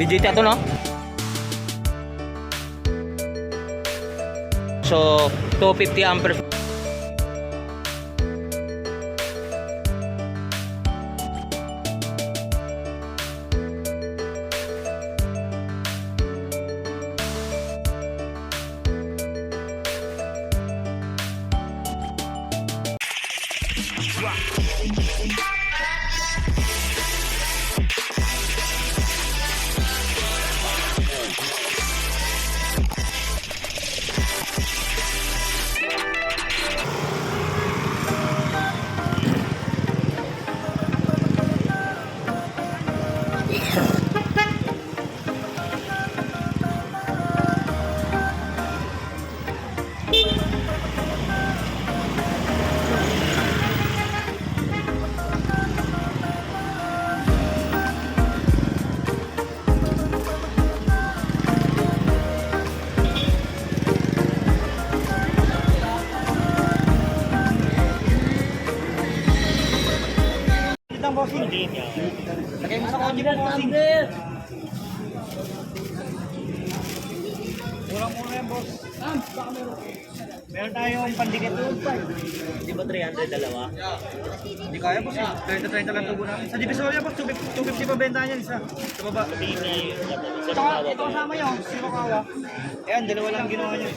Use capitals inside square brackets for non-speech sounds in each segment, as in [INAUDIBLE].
Vegeta to no? So, 250 amperes. Itang bossing. Lagay mo sa kotse mo, bossing. Murang-mura yan, boss. Meron tayong pandikit doon. Di ba 300 dalawa? Hindi kaya, boss. eh. 30-30 lang tubo namin. Sa Divisoria, boss, 250 pa benta niyan isa. Sa baba. Ito, ito kasama yun, zero kawa. Ayan, dalawa lang ginawa niya.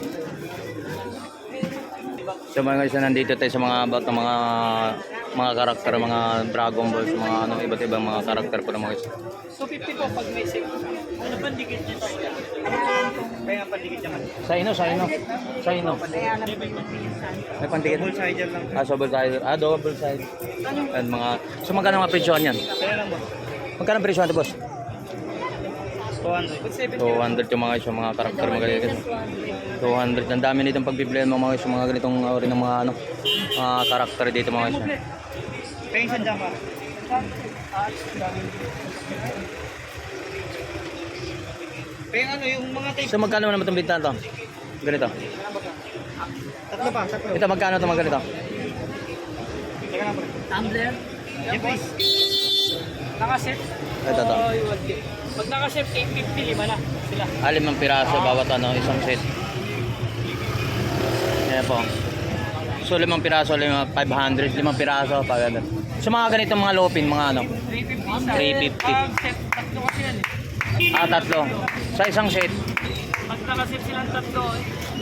So mga guys, nandito tayo sa mga about ng mga mga karakter, mga Dragon Balls, mga ano, iba't ibang mga karakter po ng mga guys. 250 po pag may save. Ano pandikit niya to? Kaya nga pandikit niya. Sa ino, sa ino. Sa ino. May pandikit. Double sider lang. Ah, double side. Ah, double side. And mga, so magkano mga presyon yan? Kaya lang, boss. Magkano presyon ito, boss? 200. 200 yung mga guys, yung mga karakter mga ganito. 200. Ang dami nitong pagbiblihan mga guys, yung mga ganitong ori ng mga ano, mga karakter dito mga guys. Kaya yung sandyan ka. Kaya yung ano, yung mga type. So magkano naman itong bintahan to? Ganito. Tatlo pa, tatlo. Ito magkano ito mga ganito? Tumbler? Yan, please. Nakaset? Ito to. Pag nakaset, 850, lima na sila. Alim ng piraso bawat ano, isang set. Yan po. So limang piraso, limang 500, limang piraso, pag ano. So mga ganitong mga lopin, mga ano. 350 sa 350. Ah, set, tatlo kasi yan eh. Ah, tatlo. Sa isang set. Pag nakaset silang tatlo,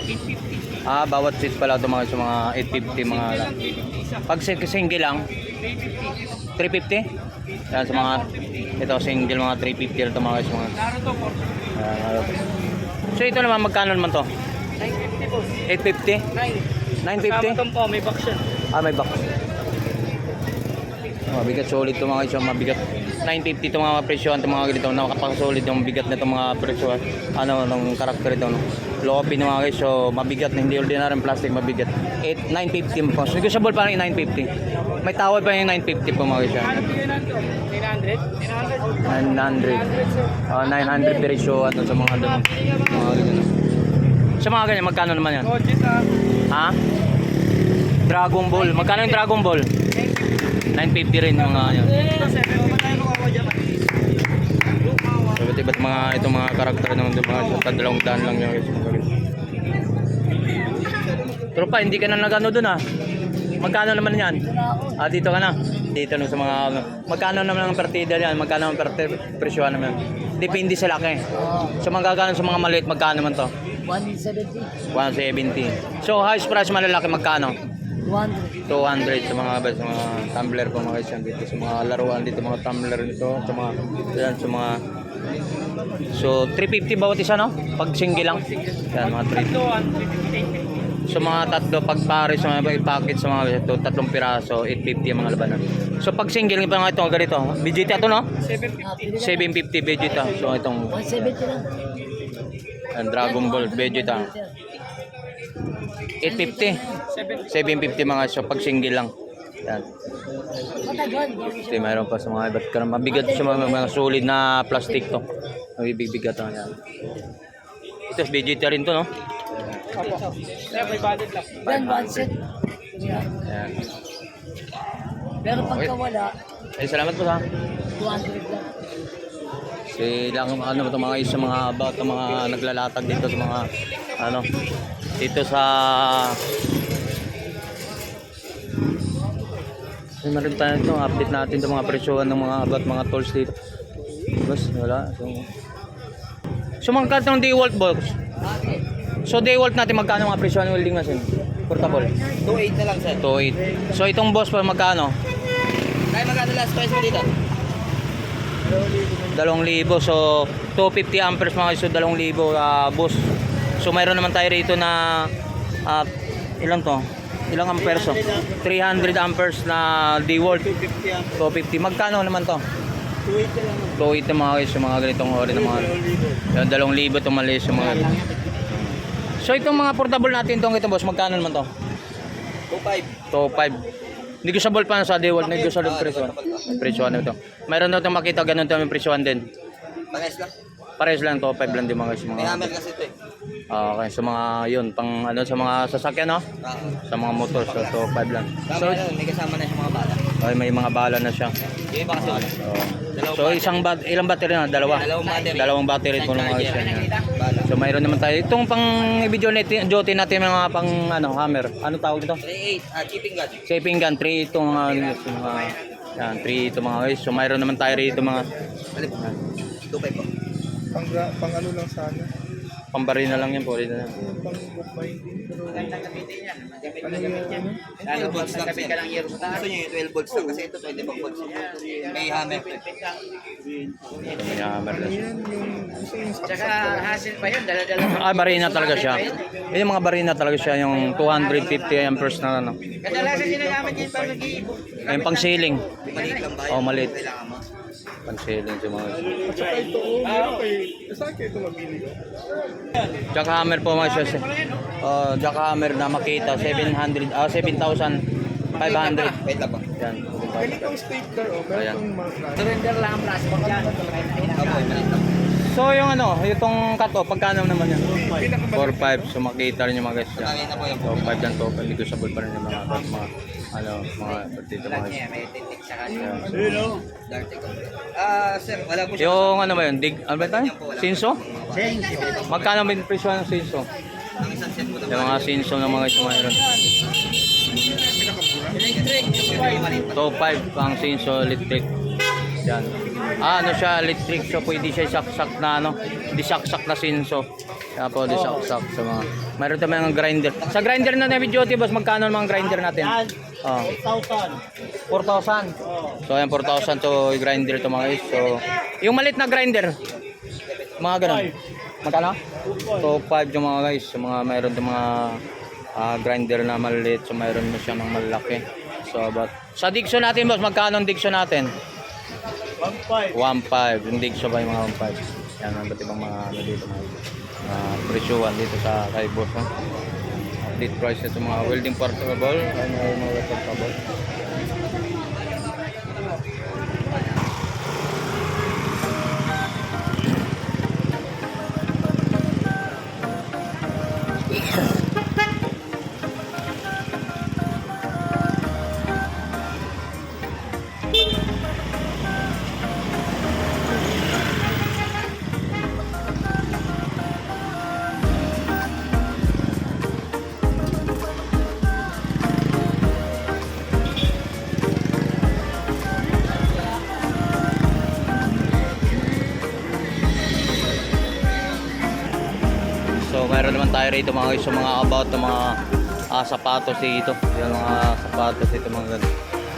850. Ah, bawat set pala ito mga mga 850 mga lang, 350 isa. Pag si- single lang, 350. 350. Yan sa mga ito single mga 350 ito mga guys mga. Naruto, 450. Ayan, ano. So ito naman magkano naman to? 950 boss. 850? 9. 950? Kasama tong po, may box yan. Ah, may box. Mabigat solid to mga yung mabigat. 950 to mga presyo ito mga ganito, nakapang-solid yung bigat na itong mga presyo. Ano, ng karakter ito, no. Lopi ng mga guys, so mabigat na hindi ordinary plastic, mabigat. 8, 950 po. Negotiable pa yung 950. May tawad pa yung 950 po mga guys. yan. Ano bigyan natin? 900? 900. 900. 900 sir. Ah, 900 presyo at sa mga ano, mga ganyan. Sa mga ganyan, magkano naman yan? Ah. Ha? Dragon Ball. Magkano yung Dragon Ball? 950 rin yung mga yan. Ito, 7. Kung tayo makawa dyan. So, iba't iba't mga itong mga karakter naman doon mga sa dalawang daan lang yung guys. Pero pa, hindi ka na nagano doon ah. Magkano naman yan? Ah, dito ka na. Dito na sa mga ano. Magkano naman ang partida yan? Magkano ang parte presyo naman? Depende sa laki. So magkano sa mga maliit, magkano naman to? 170, 170. So highest price malalaki magkano? 200. 200 sa mga sa mga tumbler po mga guys yan dito sa mga laruan dito mga tumbler dito sa mga yan sa mga so 350 bawat isa no pag single lang yan mga 350 Tatlo, 150, 850. so mga tatlo pag pare sa mga package sa mga ito tatlong piraso 850 ang mga labanan so pag single pa nga ito ganito Vegeta to no 750. 750 Vegeta so itong 170 lang. yan, Dragon Ball Vegeta 850 750 mga so pag single lang yan. Ito mayroon pa sa mga iba't ka mabigat sa mga, mga solid na plastic to. Mabibigat to yan. Ito Vegeta rin to no. Opo. May budget lang. Yan, set. Yan. Pero pagka wala, Eh, salamat po sa 200 lang. Sila ano ba ito mga isa mga about mga naglalatag dito sa mga ano dito sa meron tayo ito, update natin itong mga presyohan ng mga about mga tools dito. Bas, wala. So, so magkano ng DeWalt box? So DeWalt natin magkano mga presyohan ng welding machine? Portable. 2.8 na lang sir. 2.8. So itong boss pa magkano? Kaya magkano last price mo dito? 2,000 so 250 amperes mga iso 2,000 ah bus so mayroon naman tayo rito na ah, ilan to? Ilang amperes to 300 amperes na DeWalt 250 magkano naman to? 280 na mga guys yung mga ganitong ori ng mga yung 2,000 itong maliis yung mga so itong mga portable natin itong ito boss magkano naman to? 2.5. to 5 Negotiable pa sa DeWalt, negotiable presyo. Presyo ano ito. Mayroon daw itong makita ganun ito yung presyoan din. Pares lang. Pares lang to 5 lang din mga guys. Mga, hammer kasi ito eh. Ah, okay, sa mga yun, pang ano sa mga sasakyan no? Ah. Sa mga motor, so to 5 lang. So, So, may kasama na siya mga bala. okay, may mga bala na siya. Yung iba kasi wala. So, so isang bat ilang battery na? Dalawa. Dalawang battery. Dalawang battery po ng mga guys. Charger. yan, yan. Bala. So mayroon naman tayo. Itong pang video natin, duty natin mga pang ano, hammer. Ano tawag ito? 3.8. Ah, chipping gun. Shaping gun 3 itong mga yung mga yan, 3 ito mga guys. So mayroon naman tayo rito mga Alip. 2.5 po. Pang, pang ano lang sana. pambari na lang yan po. Dito na. Pang book binding. Pero ano yung ano? 12 volts lang sir. Gusto niyo yung 12 volts lang kasi ito 25 volts. May hammer eh. May hammer na siya. Yan yung gusto yung Tsaka hassle pa yun, dala-dala. Ah, barina talaga siya. Yun yung mga barina talaga siya, yung 250 amperes na ano. Kadalasan sinagamit yun pag nag-iibot. Yung pang ceiling. Maliit lang ba? Oh, maliit. Kailangan mo. Pang ceiling sa mga At saka ito, oh, meron kay... Saan kayo ito mabili ko? Jack hammer po mga siya. Oh, jack hammer na makita 700 ah 7,500. Wait lang po. Yan. Ganitong stapler, oh, meron Ayan. itong mga. Surrender lang ang plastic dyan. So yung ano, itong cut off, pagkano naman yan? Pinakamaliit. 4-5, so makita rin yung mga guys yan. Tangin na po yung So 5 lang to, negotiable pa rin yung mga mga ano, mga dito mga guys. May titik sa kanya. Yan. Darte ko. Ah, sir, wala po siya. Yung ano ba yun? Dig, ano ba tayo? Sinso? Magkano ba yung presyo ng sinso? Ang isang set po na Yung mga sinso ng mga mayroon. electric. So 5 ang sinso electric. Yan. Ah, ano siya, electric. So pwede siya saksak na ano, di saksak na sinso. Kaya po, di saksak sa mga... Mayroon tayo mga grinder. Sa grinder na namin duty, boss, magkano ang mga grinder natin? Oh. 4,000. 4,000? So, ayan, 4,000 to grinder to mga guys. So, yung malit na grinder, mga ganun. Magkano? So, 5 yung mga guys. So, mga mayroon tong mga ah, grinder na maliit. So, mayroon mo siya ng malaki. So, about... Sa Dixon natin, boss, magkano ang Dixon natin? 1.5. 1.5. Yung Dixon ba yung mga 1.5? Yan, ang ba't ibang mga ano dito, mga uh, presyuhan dito sa kay boss. No? Update price ito mga welding portable. Yung mga portable? Tayo rito mga guys, so mga about ng mga ah, sapatos dito. Yung mga sapatos dito mga ganun.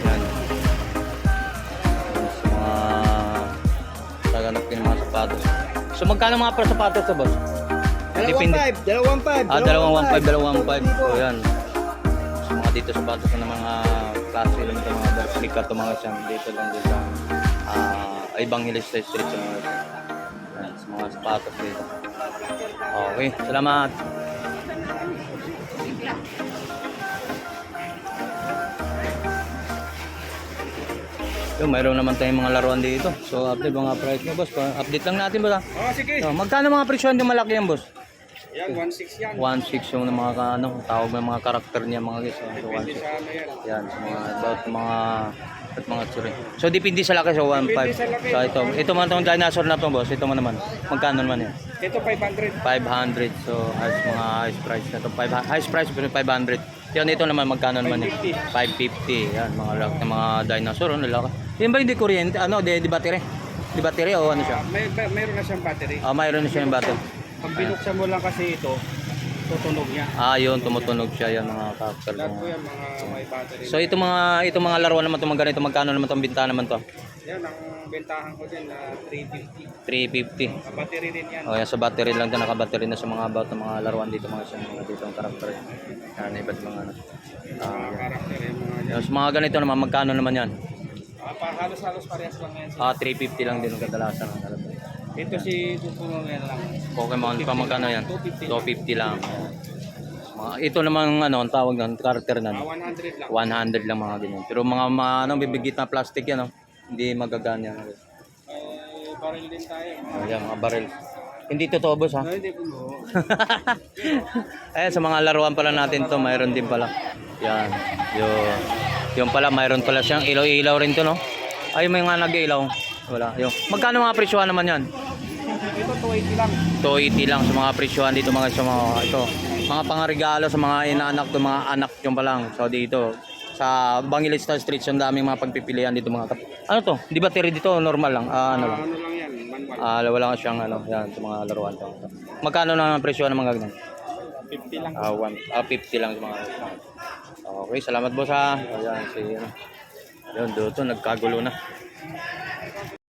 Yan. Yan, sa mga taganap din mga sapatos. So magkano mga per sapatos to boss? Depende. Dalawang 5. Ah, dalawang 1.5, dalawang 1.5. So yan. So mga dito sapatos na mga klase lang ito, mga Berklika to mga siyang dito lang dito sa ah, Evangelist Street sa mga yan, sa mga sapatos dito. Okay, salamat. Yung mayroon naman tayong mga laruan dito. So, update mga price mo, boss. Pa- Update lang natin, boss. ah. Oh, sige. So, magkano mga presyo yung malaki yan, boss? Yan, 1.6 yan. 1.6 yung mga ano, tawag ng mga karakter niya mga guys. So, 1.6. Sana yan. Yan, sa mga about mga At mga tsuri. So, depende sa laki. So, 1.5. Depende sa laki. So, ito. Ito man itong dinosaur na to, boss. Ito man naman. Magkano naman yan? Ito 500. 500. So, as mga highest price na to. Five, highest price pero 500. Yan, ito naman magkano naman yan? 550. Yan, mga laki ng mga dinosaur. Ano laki? Yan ba hindi kuryente? Ano, di, di battery? Di battery o ano siya? May, may mayroon na siyang battery. Ah, mayroon na siya yung battery. Pag binuksan mo lang kasi ito, tutunog niya. Ah, yun, tumutunog siya yan mga kakal. Lahat po yan mga may battery. So, ito mga, ito mga laruan naman itong ganito. Magkano naman itong binta naman to? yan ang bentahan ko din na 350. 350. Ang battery din yan. O yan sa battery lang din, naka-battery na sa mga about ng mga laruan dito mga sa mga dito ang karakter. Yan, iba't mga ano. Mga Ah, karakter yung mga yan. Sa mga ganito naman, magkano naman yan? Ah, halos-halos parehas lang yan. Ah, 350 lang din ang kadalasan ng karakter. Ito si yan lang. Pokemon pa magkano yan? 250. 250 lang. Mga, ito naman ano, ang tawag ng karakter na. Ah, no? 100 lang. 100 lang mga ganyan. Pero mga, mga ano, bibigit na plastic yan, no? hindi magagana yan. Eh, baril din tayo. Ayan, mga barrel. Hindi totoo boss ha? Hindi no. [LAUGHS] Ayan, sa mga laruan pala natin to, mayroon din pala. Yan. Yung, yung pala, mayroon pala siyang ilaw-ilaw rin to, no? Ay, may nga nag-ilaw. Wala. Yung. Magkano mga presyohan naman yan? Ito 280 lang. 280 lang sa mga presyohan dito mga sa mga ito. Mga pangarigalo sa mga inaanak to mga anak yung pa lang. So dito sa Bangilista Street yung daming mga pagpipilian dito mga kap. Ano to? Di ba tiri dito normal lang? Ah, ano Ah, lang. ano lang yan, manual. Ah, wala nga siyang ano, yan sa mga laruan to. Magkano na ang presyo ng mga ganyan? 50 lang. Ah, one, ah, 50 lang sa mga Okay, salamat boss ha. Ayan, si ano. Yun, doon to, nagkagulo na.